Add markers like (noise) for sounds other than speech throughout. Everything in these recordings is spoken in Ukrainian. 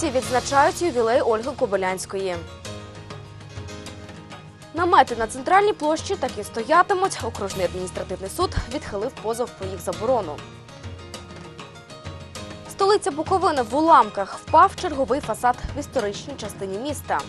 Чернівці відзначають ювілей Ольги Кобилянської. Намети на центральній площі так стоятимуть. Окружний адміністративний суд відхилив позов про їх заборону. Столиця Буковини в уламках впав черговий фасад в історичній частині міста.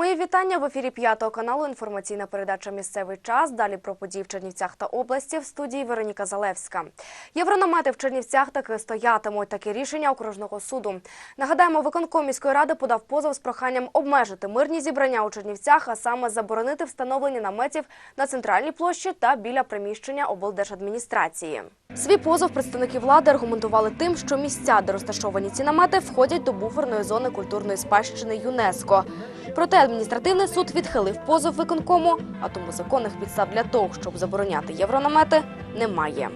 Мої вітання в ефірі п'ятого каналу. Інформаційна передача Місцевий час. Далі про події в Чернівцях та області в студії Вероніка Залевська. Єврономети в Чернівцях таки стоятимуть. Таке рішення окружного суду. Нагадаємо, виконком міської ради подав позов з проханням обмежити мирні зібрання у Чернівцях, а саме заборонити встановлення наметів на центральній площі та біля приміщення облдержадміністрації. Свій позов представники влади аргументували тим, що місця, де розташовані ці намети, входять до буферної зони культурної спадщини ЮНЕСКО. Проте адміністративний суд відхилив позов виконкому, а тому законних підстав для того, щоб забороняти єврономети, немає.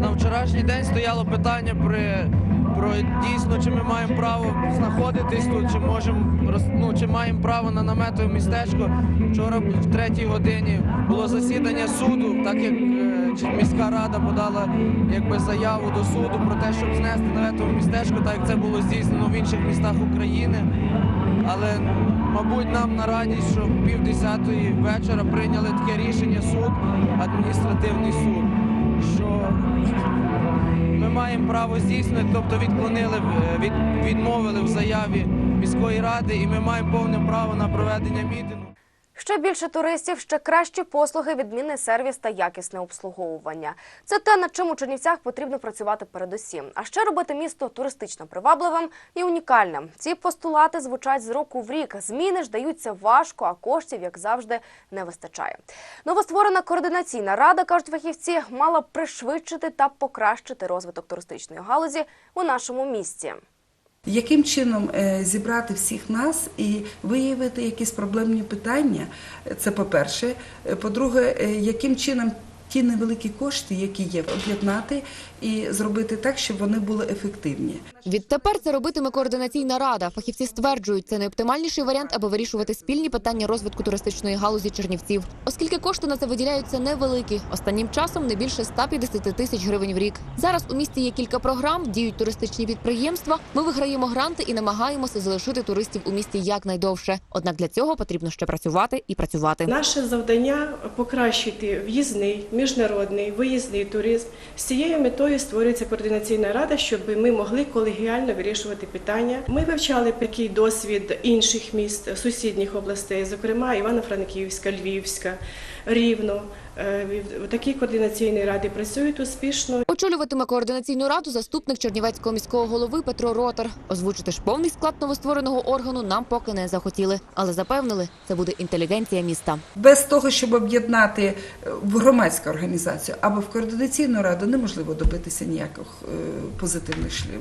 На вчорашній день стояло питання про, про дійсно, чи ми маємо право знаходитись тут, чи можемо ну, чи маємо право на наметове містечко. Вчора в третій годині було засідання суду, так як е, міська рада подала якби заяву до суду про те, щоб знести наметове містечко, так як це було здійснено в інших містах України. Але мабуть нам на радість, що в пів десятої вечора прийняли таке рішення суд, адміністративний суд, що ми маємо право здійснити, тобто відклонили е, від, відмовили в заяві міської ради, і ми маємо повне право на проведення мітингу. Ще більше туристів, ще кращі послуги, відмінний сервіс та якісне обслуговування. Це те, над чим у Чернівцях потрібно працювати передусім. А ще робити місто туристично привабливим і унікальним. Ці постулати звучать з року в рік. Зміни ж даються важко, а коштів, як завжди, не вистачає. Новостворена координаційна рада, кажуть фахівці, мала б пришвидшити та покращити розвиток туристичної галузі у нашому місті. Яким чином е, зібрати всіх нас і виявити якісь проблемні питання? Це по-перше. Е, По-друге, е, яким чином ті невеликі кошти, які є, об'єднати і зробити так, щоб вони були ефективні. Відтепер це робитиме координаційна рада. Фахівці стверджують, це найоптимальніший варіант, аби вирішувати спільні питання розвитку туристичної галузі Чернівців, оскільки кошти на це виділяються невеликі. Останнім часом не більше 150 тисяч гривень в рік. Зараз у місті є кілька програм, діють туристичні підприємства. Ми виграємо гранти і намагаємося залишити туристів у місті якнайдовше. Однак для цього потрібно ще працювати і працювати. Наше завдання покращити в'їзний, міжнародний, виїзний туризм. З цією метою створюється координаційна рада, щоб ми могли колегіально вирішувати питання. Ми вивчали такий досвід інших міст, сусідніх областей, зокрема Івано-Франківська, Львівська, Рівно. Такі координаційні ради працюють успішно. Очолюватиме координаційну раду заступник Чернівецького міського голови Петро Ротар. Озвучити ж повний склад новоствореного органу нам поки не захотіли, але запевнили, це буде інтелігенція міста. Без того, щоб об'єднати е, в громадську організацію або в координаційну раду, неможливо добитися ніяких е, позитивних шлі-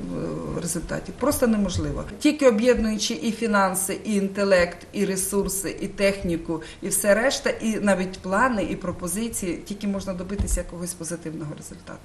е, результатів. Просто неможливо. Тільки об'єднуючи і фінанси, і інтелект, і ресурси, і техніку, і все решта, і навіть плани, і пропозиції, тільки можна добитися якогось позитивного результату.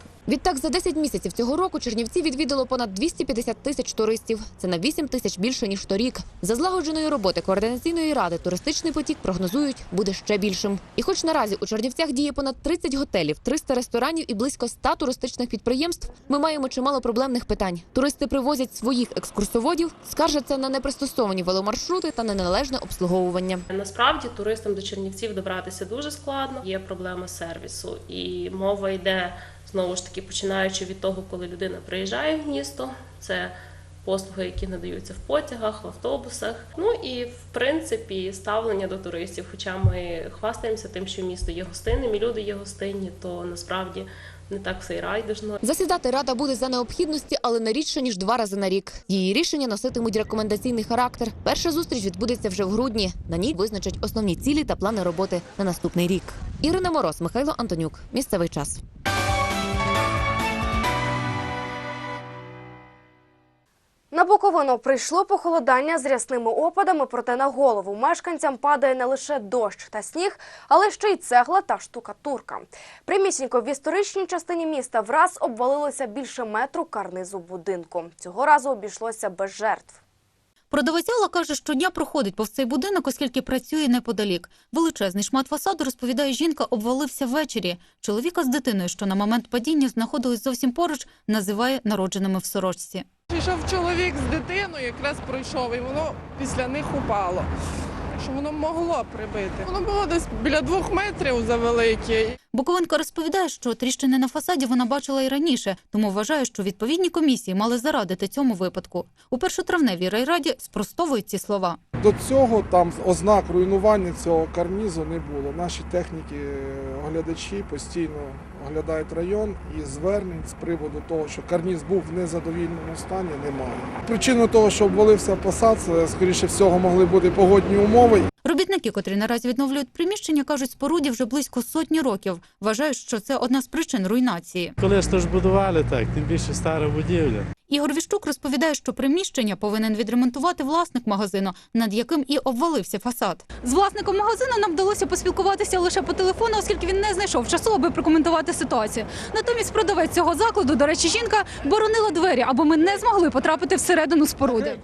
Відтак, за 10 місяців цього року Чернівці відвідало понад 250 тисяч туристів. Це на 8 тисяч більше ніж торік. За злагодженої роботи координаційної ради туристичний потік прогнозують буде ще більшим. І, хоч наразі у Чернівцях діє понад 30 готелів, 300 ресторанів і близько 100 туристичних підприємств, ми маємо чимало проблемних питань. Туристи привозять своїх екскурсоводів, скаржаться на непристосовані веломаршрути та неналежне обслуговування. Насправді туристам до Чернівців добратися дуже складно. Є проблема сервісу, і мова йде знову ж таки, починаючи від того, коли людина приїжджає в місто. Це послуги, які надаються в потягах, в автобусах. Ну і в принципі ставлення до туристів. Хоча ми хвастаємося тим, що місто є гостинним, і люди є гостинні, то насправді не так все й райдужно. Засідати рада буде за необхідності, але не рідше ніж два рази на рік. Її рішення носитимуть рекомендаційний характер. Перша зустріч відбудеться вже в грудні. На ній визначать основні цілі та плани роботи на наступний рік. Ірина Мороз, Михайло Антонюк. Місцевий час. На Буковину прийшло похолодання з рясними опадами, проте на голову мешканцям падає не лише дощ та сніг, але ще й цегла та штукатурка. Примісінько в історичній частині міста враз обвалилося більше метру карнизу будинку. Цього разу обійшлося без жертв. Продавець каже, що дня проходить повз цей будинок, оскільки працює неподалік. Величезний шмат фасаду, розповідає жінка, обвалився ввечері. Чоловіка з дитиною, що на момент падіння знаходились зовсім поруч, називає народженими в сорочці. Пішов чоловік з дитиною, якраз пройшов, і воно після них упало. Що воно могло прибити. Воно було десь біля двох метрів завелике. Буковинка розповідає, що тріщини на фасаді вона бачила і раніше, тому вважає, що відповідні комісії мали зарадити цьому випадку. У першотравневій райраді спростовують ці слова. До цього там ознак руйнування цього карнізу не було. Наші техніки, оглядачі постійно оглядають район і звернень з приводу того, що карніз був в незадовільному стані, немає. Причиною того, що обвалився посад, скоріше всього, могли бути погодні умови. Робітники, котрі наразі відновлюють приміщення, кажуть, споруді вже близько сотні років. Вважають, що це одна з причин руйнації. Коли ж то ж будували так, тим більше стара будівля. Ігор Віщук розповідає, що приміщення повинен відремонтувати власник магазину, над яким і обвалився фасад. З власником магазину нам вдалося поспілкуватися лише по телефону, оскільки він не знайшов часу, аби прокоментувати ситуацію. Натомість продавець цього закладу, до речі, жінка боронила двері, аби ми не змогли потрапити всередину споруди.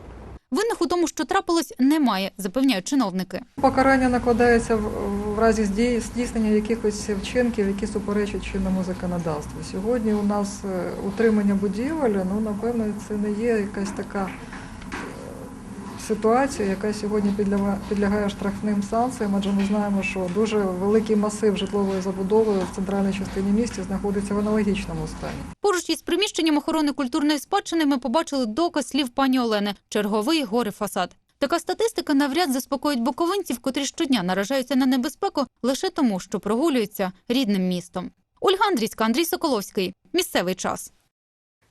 Винних у тому, що трапилось, немає, запевняють чиновники. Покарання накладається в, разі здій- здійснення якихось вчинків, які суперечать чинному законодавству. Сьогодні у нас е, утримання будівель, ну напевно, це не є якась така ситуація, яка сьогодні підляга- підлягає штрафним санкціям, адже ми знаємо, що дуже великий масив житлової забудови в центральній частині міста знаходиться в аналогічному стані. Поруч із приміщенням охорони культурної спадщини ми побачили доказ слів пані Олени – черговий горе-фасад. Така статистика навряд заспокоїть буковинців, котрі щодня наражаються на небезпеку лише тому, що прогулюються рідним містом. Ольга Андрійська, Андрій Соколовський. Місцевий час.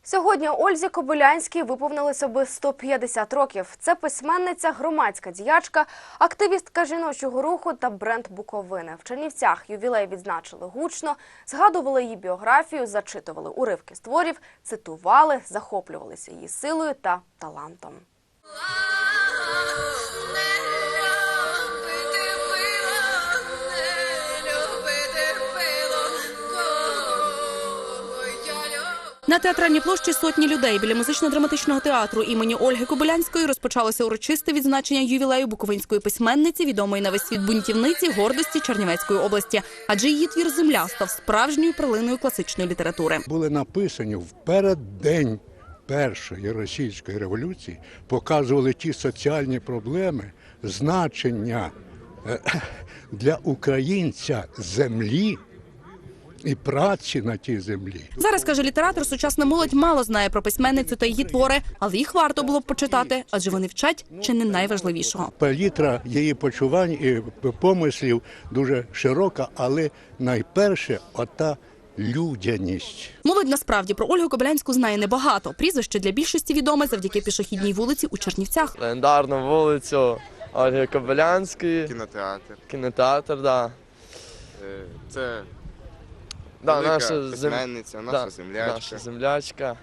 Сьогодні Ользі Кобилянській виповнилося би 150 років. Це письменниця, громадська діячка, активістка жіночого руху та бренд Буковини. В Чернівцях ювілей відзначили гучно, згадували її біографію, зачитували уривки з творів, цитували, захоплювалися її силою та талантом. На театральній площі сотні людей біля музично-драматичного театру імені Ольги Кобилянської розпочалося урочисте відзначення ювілею буковинської письменниці, відомої на весь світ бунтівниці, гордості Чернівецької області. Адже її твір Земля став справжньою перлиною класичної літератури. були написані в переддень першої російської революції, показували ті соціальні проблеми, значення е, (clears throat) для українця землі і праці на тій землі. Зараз каже літератор, сучасна молодь мало знає про письменницю та її твори, але їх варто було б почитати, адже вони вчать чи не найважливішого. Палітра її почувань і помислів дуже широка, але найперше ота людяність. Молодь насправді про Ольгу Кобилянську знає небагато. Прізвище для більшості відоме завдяки пішохідній вулиці у Чернівцях. Легендарну вулицю Ольги Кобилянської. Кінотеатр. Кінотеатр, да. Е, Це Да, велика наша зем... письменниця, наша да, землячка, Наша землячка.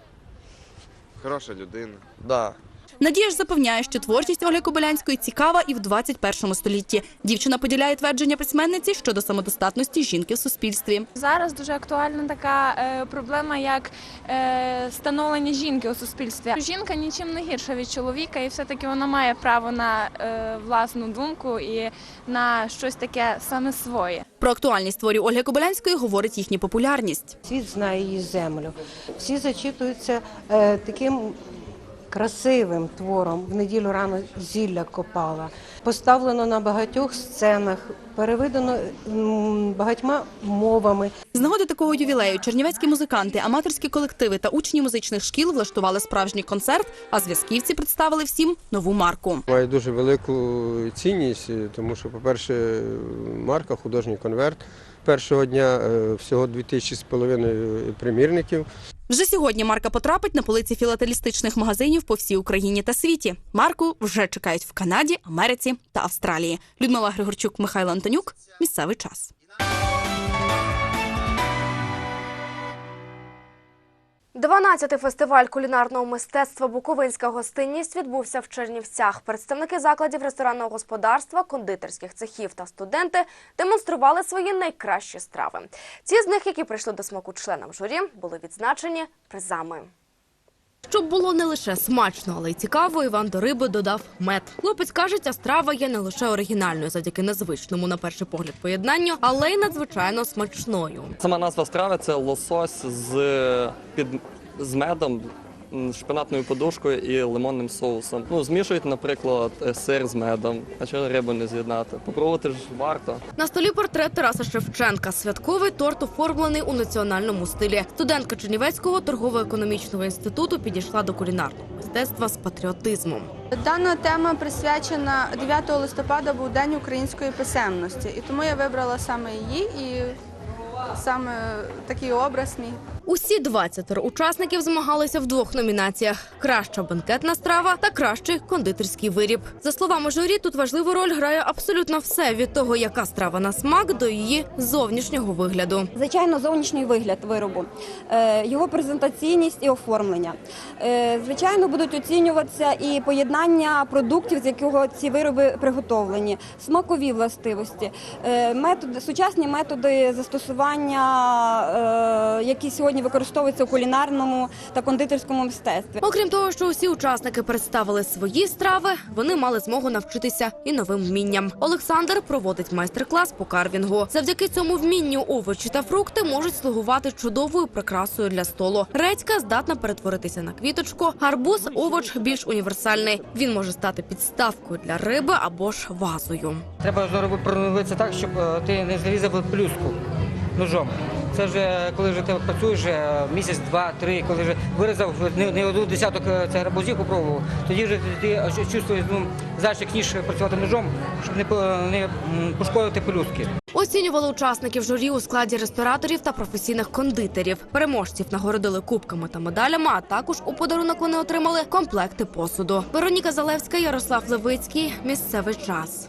хороша людина. Да. Надія ж запевняє, що творчість Ольги Кобилянської цікава і в 21 столітті. Дівчина поділяє твердження письменниці щодо самодостатності жінки в суспільстві. Зараз дуже актуальна така е, проблема, як е, становлення жінки у суспільстві. Жінка нічим не гірша від чоловіка, і все-таки вона має право на е, власну думку і на щось таке саме своє. Про актуальність творів Ольги Кобилянської говорить їхня популярність. Світ знає її землю. Всі зачитуються е, таким красивим твором. В неділю рано зілля копала. Поставлено на багатьох сценах, переведено багатьма мовами. З нагоди такого ювілею чернівецькі музиканти, аматорські колективи та учні музичних шкіл влаштували справжній концерт, а зв'язківці представили всім нову марку. Має дуже велику цінність, тому що, по-перше, марка, художній конверт. Першого дня е, всього 2000 з половиною примірників. Вже сьогодні марка потрапить на полиці філателістичних магазинів по всій Україні та світі. Марку вже чекають в Канаді, Америці та Австралії. Людмила Григорчук, Михайло Антонюк. Місцевий час. Дванадцятий фестиваль кулінарного мистецтва Буковинська гостинність відбувся в Чернівцях. Представники закладів ресторанного господарства, кондитерських цехів та студенти демонстрували свої найкращі страви. Ті з них, які прийшли до смаку членам журі, були відзначені призами. Щоб було не лише смачно, але й цікаво, Іван до риби додав мед. Хлопець каже, ця страва є не лише оригінальною завдяки незвичному на перший погляд поєднанню, але й надзвичайно смачною. Сама назва страви це лосось з під з медом, шпинатною подушкою і лимонним соусом. Ну змішують, наприклад, е, сир з медом, а чого рибу не з'єднати. Попробувати ж варто. На столі портрет Тараса Шевченка. Святковий торт оформлений у національному стилі. Студентка Чернівецького торгово-економічного інституту підійшла до кулінарного мистецтва з патріотизмом. Дана тема присвячена 9 листопада був День української писемності, і тому я вибрала саме її і саме такий образ мій. Усі 20 учасників змагалися в двох номінаціях: краща бенкетна страва та кращий кондитерський виріб. За словами журі, тут важливу роль грає абсолютно все від того, яка страва на смак до її зовнішнього вигляду. Звичайно, зовнішній вигляд виробу, е, його презентаційність і оформлення. Е, Звичайно, будуть оцінюватися і поєднання продуктів, з якого ці вироби приготовлені, смакові властивості, е, методи, сучасні методи застосування, які сьогодні використовуються у кулінарному та кондитерському мистецтві. Окрім того, що усі учасники представили свої страви, вони мали змогу навчитися і новим вмінням. Олександр проводить майстер-клас по карвінгу. Завдяки цьому вмінню овочі та фрукти можуть слугувати чудовою прикрасою для столу. Редька здатна перетворитися на квіточку. Гарбуз овоч більш універсальний. Він може стати підставкою для риби або ж вазою. Треба робити так, щоб е, ти не зарізав плюску ножом. Це вже коли вже ти працюєш місяць, два, три, коли вже вирізав не, не один десяток е, цих гарбузів попробував, тоді вже ти чувствуєш, ну, як ніж працювати ножом, щоб не, не пошкодити пелюстки. Оцінювали учасників журі у складі рестораторів та професійних кондитерів. Переможців нагородили кубками та медалями, а також у подарунок вони отримали комплекти посуду. Вероніка Залевська, Ярослав Левицький. Місцевий час.